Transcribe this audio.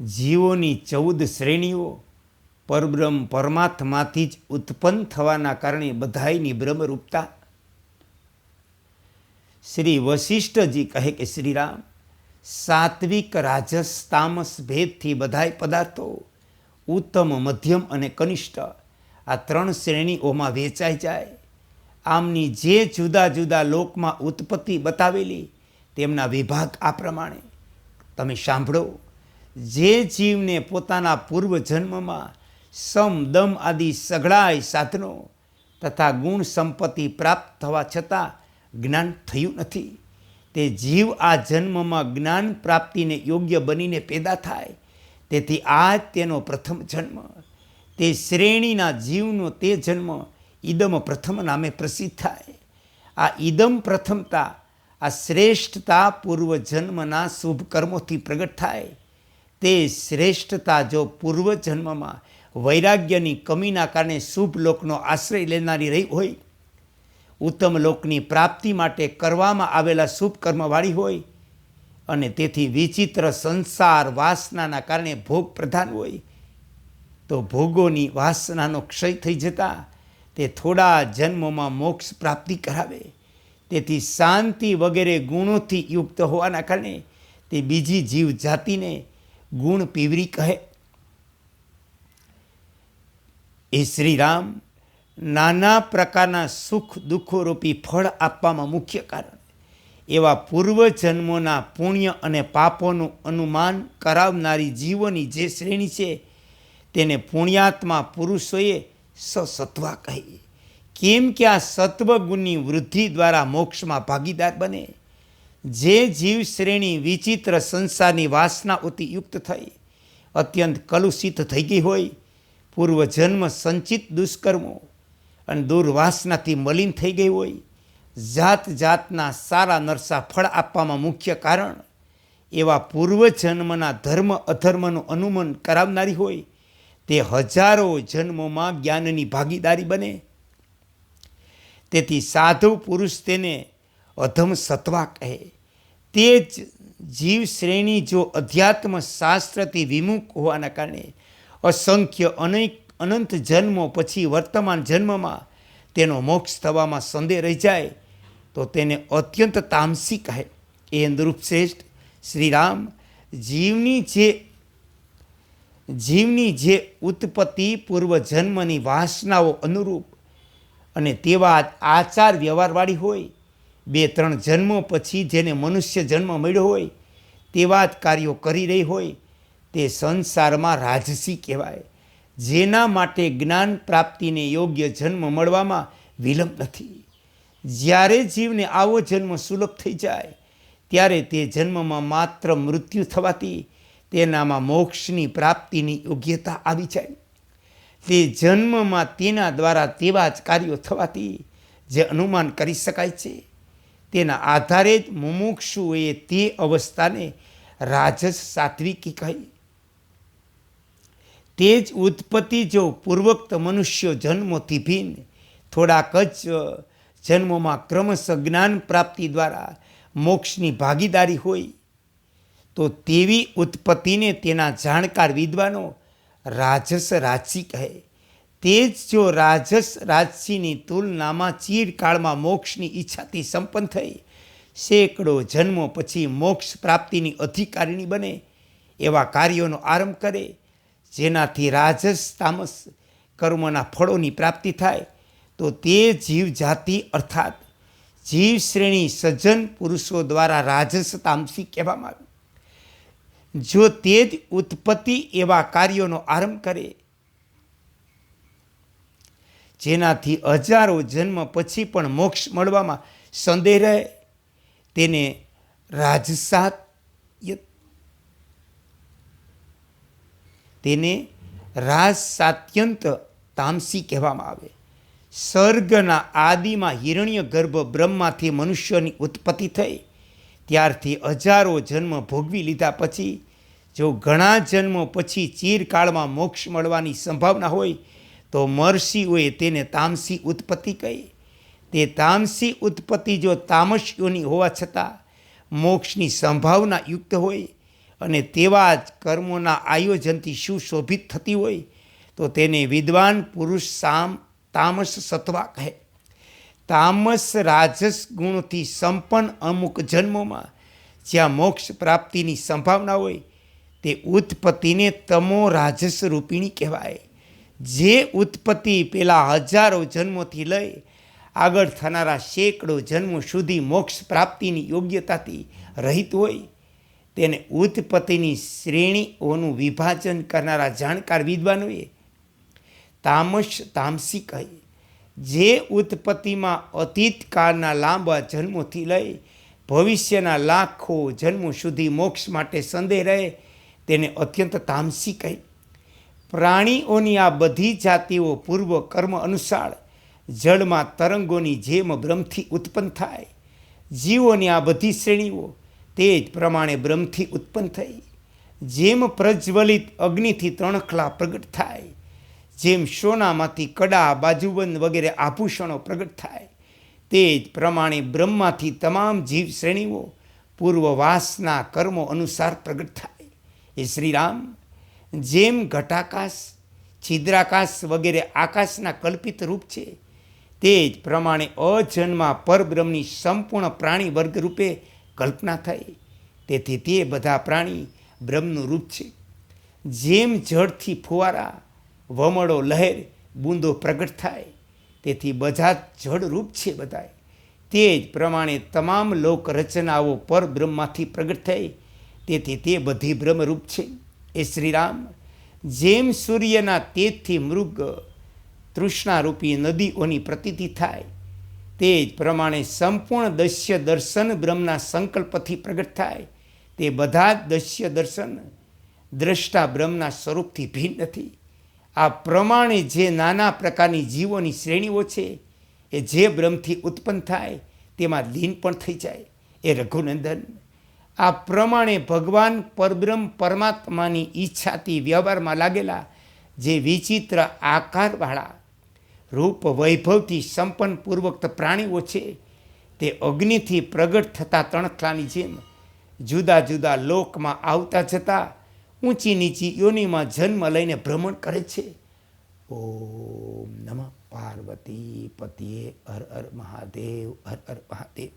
જીવોની ચૌદ શ્રેણીઓ પરબ્રહ્મ પરમાત્માથી જ ઉત્પન્ન થવાના કારણે બધાયની બ્રહ્મરૂપતા. શ્રી વશિષ્ઠજી કહે કે શ્રીરામ, સાત્વિક રાજસ તામસ ભેદથી બધાય પદાર્થો, ઉત્તમ, મધ્યમ અને કનિષ્ઠ, આ ત્રણ શ્રેણીઓમાં વેચાઈ જાય. આમની જે જુદા જુદા લોકમાં ઉત્પત્તિ બતાવેલી, તેમના વિભાગ આ પ્રમાણે. તમે સાંભળો. જે જીવને પોતાના પૂર્વ જન્મમાં સમ, દમ આદિ સઘળાય સાધનો તથા ગુણ સંપત્તિ પ્રાપ્ત થવા છતાં જ્ઞાન થયું નથી. તે જીવ આ જન્મમાં જ્ઞાન પ્રાપ્તિને યોગ્ય બનીને પેદા થાય. તેથી આ તેનો પ્રથમ જન્મ. તે શ્રેણીના જીવનો તે જન્મ ઈદમ પ્રથમ નામે પ્રસિદ્ધ થાય. આ ઈદમ પ્રથમતા આ શ્રેષ્ઠતા પૂર્વ જન્મના શુભ કર્મોથી પ્રગટ થાય. તે શ્રેષ્ઠતા જો પૂર્વ જન્મમાં વૈરાગ્યની કમીના કારણે શુભ લોકનો આશ્રય લેનારી રહી હોય, ઉત્તમ લોકની પ્રાપ્તિ માટે કરવામાં આવેલા શુભ કર્મવાળી હોય અને તેથી વિચિત્ર સંસાર વાસનાના કારણે ભોગ પ્રધાન હોય, તો ભોગોની વાસનાનો ક્ષય થઈ જતા તે થોડા જન્મોમાં મોક્ષ પ્રાપ્તિ કરાવે. તેથી શાંતિ વગેરે ગુણોથી યુક્ત હોવાના કારણે તે બીજી જીવ જાતિને ગુણ પીવરી કહે. એ શ્રીરામ નાના પ્રકારના સુખ દુઃખો રૂપી ફળ આપવામાં મુખ્ય કારણ. એવા પૂર્વજન્મોના પુણ્ય અને પાપોનું અનુમાન કરાવનારી જીવોની જે શ્રેણી છે, તેને પુણ્યાત્મા પુરુષોએ સસત્વા કહીએ કેમ કે આ સત્વગુણની વૃદ્ધિ દ્વારા મોક્ષમાં ભાગીદાર બને? જે જીવ શ્રેણી વિચિત્ર સંસારની વાસનાઓથી યુક્ત થઈ, અત્યંત કલુષિત થઈ ગઈ હોય, પૂર્વજન્મ સંચિત દુષ્કર્મો અને દુર્વાસનાથી મલિન થઈ ગઈ હોય જાત જાતના સારા નરસા ફળ આપવામાં મુખ્ય કારણ એવા પૂર્વજન્મના ધર્મ અધર્મનું અનુમન કરાવનારી હોય, તે હજારો જન્મોમાં જ્ઞાનની ભાગીદારી બને. તેથી સાધુ પુરુષ તેને અધમ સત્વા કહે. તે જ જીવ શ્રેણી જો અધ્યાત્મ શાસ્ત્રથી વિમુખ હોવાના કારણે અસંખ્ય અનેક અનંત જન્મો પછી વર્તમાન જન્મમાં તેનો મોક્ષ થવામાં સંદેહ રહી જાય, તો તેને અત્યંત તામસી કહે. એ અંદરૂપ શ્રેષ્ઠ શ્રીરામ જીવની જે જીવની જે ઉત્પત્તિ પૂર્વ જન્મની વાસનાઓ અનુરૂપ અને તેવા આચાર વ્યવહારવાળી હોય બે ત્રણ જન્મો પછી જેને મનુષ્ય જન્મ મળ્યો હોય, તેવા જ કાર્યો કરી રહી હોય, તે સંસારમાં રાજસી કહેવાય. જેના માટે જ્ઞાન પ્રાપ્તિને યોગ્ય જન્મ મળવામાં વિલંબ નથી. જ્યારે જીવને આવો જન્મ સુલભ થઈ જાય, ત્યારે તે જન્મમાં માત્ર મૃત્યુ થવાથી તેનામાં મોક્ષની પ્રાપ્તિની યોગ્યતા આવી જાય. તે જન્મમાં તેના દ્વારા તેવા જ કાર્યો થવાથી જે અનુમાન કરી શકાય છે. તેના આધારે જ મુમુક્ષુએ તે અવસ્થાને રાજસ સાત્વિકી કહી. તે જ ઉત્પત્તિ જો પૂર્વોક્ત મનુષ્યો જન્મોથી ભિન્ન, થોડાક જ જન્મોમાં ક્રમશ જ્ઞાન પ્રાપ્તિ દ્વારા મોક્ષની ભાગીદારી હોય, તો તેવી ઉત્પત્તિને તેના જાણકાર વિદ્વાનો રાજસ રાજી કહે. તે જ જો રાજસ રાજસીની તુલનામાં ચીરકાળમાં મોક્ષની ઈચ્છાથી સંપન્ન થઈ, સેંકડો જન્મો પછી મોક્ષ પ્રાપ્તિની અધિકારીણી બને, એવા કાર્યોનો આરંભ કરે, જેનાથી રાજસ તામસ કર્મના ફળોની પ્રાપ્તિ થાય, તો તે જીવ જાતિ અર્થાત જીવ શ્રેણી સજ્જન પુરુષો દ્વારા રાજસ તામસી કહેવામાં આવે. જો તે જ ઉત્પત્તિ એવા કાર્યોનો આરંભ કરે જેનાથી હજારો જન્મ પછી પણ મોક્ષ મળવામાં સંદેહ રહે. તેને રાજસાત તેને રાજસાત્યંત તામસી કહેવામાં આવે. સર્ગના આદિમાં હિરણ્ય ગર્ભ બ્રહ્માથી મનુષ્યની ઉત્પત્તિ થઈ. ત્યારથી હજારો જન્મ ભોગવી લીધા પછી, જો ઘણા જન્મો પછી ચીરકાળમાં મોક્ષ મળવાની સંભાવના હોય તો મહર્ષિઓએ તેને તામસી ઉત્પત્તિ કહી. તે તામસી ઉત્પત્તિ જો તામસીઓની હોવા છતાં મોક્ષની સંભાવના યુક્ત હોય અને તેવા જ કર્મોના આયોજનથી સુશોભિત થતી હોય, તો તેને વિદ્વાન પુરુષ સામ તામસ સત્વા કહે. તામસ રાજસ ગુણથી સંપન્ન અમુક જન્મોમાં જ્યાં મોક્ષ પ્રાપ્તિની સંભાવના હોય, તે ઉત્પત્તિને તમો રાજસ રૂપિણી કહેવાય. જે ઉત્પત્તિ પેલા હજારો જન્મોથી લઈ આગળ થનારા સેંકડો જન્મો સુધી મોક્ષ પ્રાપ્તિની યોગ્યતાથી રહિત હોય, તેને ઉત્પત્તિની શ્રેણીઓનું વિભાજન કરનારા જાણકાર વિદ્વાનોએ તામસ તામસી કહી, જે ઉત્પત્તિમાં અતીતકાળના લાંબા જન્મોથી લઈ ભવિષ્યના લાખો જન્મો સુધી મોક્ષ માટે સંદેહ રહે, તેને અત્યંત તામસી કહે. પ્રાણીઓની આ બધી જાતિઓ પૂર્વ કર્મ અનુસાર જળમાં તરંગોની જેમ બ્રહ્મથી ઉત્પન્ન થાય. જીવોની આ બધી શ્રેણીઓ તે જ પ્રમાણે બ્રહ્મથી ઉત્પન્ન થઈ. જેમ પ્રજ્વલિત અગ્નિથી ત્રણખલા પ્રગટ થાય, જેમ સોનામાંથી કડા, બાજુબંધ વગેરે આભૂષણો પ્રગટ થાય, તે જ પ્રમાણે બ્રહ્માથી તમામ જીવ શ્રેણીઓ પૂર્વવાસના કર્મો અનુસાર પ્રગટ થાય. એ શ્રીરામ જેમ ઘટાકાશ, છિદ્રાકાશ વગેરે આકાશના કલ્પિત રૂપ છે, તે જ પ્રમાણે અજન્મા પરબ્રહ્મની સંપૂર્ણ પ્રાણી વર્ગ રૂપે કલ્પના થઈ. તેથી તે બધા પ્રાણી બ્રહ્મનું રૂપ છે. જેમ જળથી ફુવારા, વમળો લહેર, બૂંદો પ્રગટ થાય, તેથી બધા જ જળરૂપ છે બધાય. તે જ પ્રમાણે તમામ લોક રચનાઓ પરબ્રહ્મમાંથી પ્રગટ થઈ. તેથી તે બધી બ્રહ્મરૂપ છે. એ શ્રીરામ, જેમ સૂર્યના તેજથી મૃગ તૃષ્ણારૂપી નદીઓની પ્રતીતિ થાય, તે જ પ્રમાણે સંપૂર્ણ દસ્ય દર્શન બ્રહ્મના સંકલ્પથી પ્રગટ થાય, તે બધા જ દસ્ય દર્શન દ્રષ્ટા બ્રહ્મના સ્વરૂપથી ભિન્ન નથી. આ પ્રમાણે જે નાના પ્રકારની જીવોની શ્રેણીઓ છે, એ જે બ્રહ્મથી ઉત્પન્ન થાય, તેમાં લીન પણ થઈ જાય. એ રઘુનંદન. આ પ્રમાણે ભગવાન પરબ્રહ્મ પરમાત્માની ઈચ્છાથી વ્યવહારમાં લાગેલા જે વિચિત્ર આકારવાળા રૂપ વૈભવથી સંપન્ન પૂર્વક પ્રાણીઓ છે, તે અગ્નિથી પ્રગટ થતા તણખલાની જેમ જુદા જુદા લોકમાં આવતા જતા ઊંચી નીચી યોનિમાં જન્મ લઈને ભ્રમણ કરે છે. ઓમ નમઃ પાર્વતી પતિએ હર હર મહાદેવ, હર હર મહાદેવ.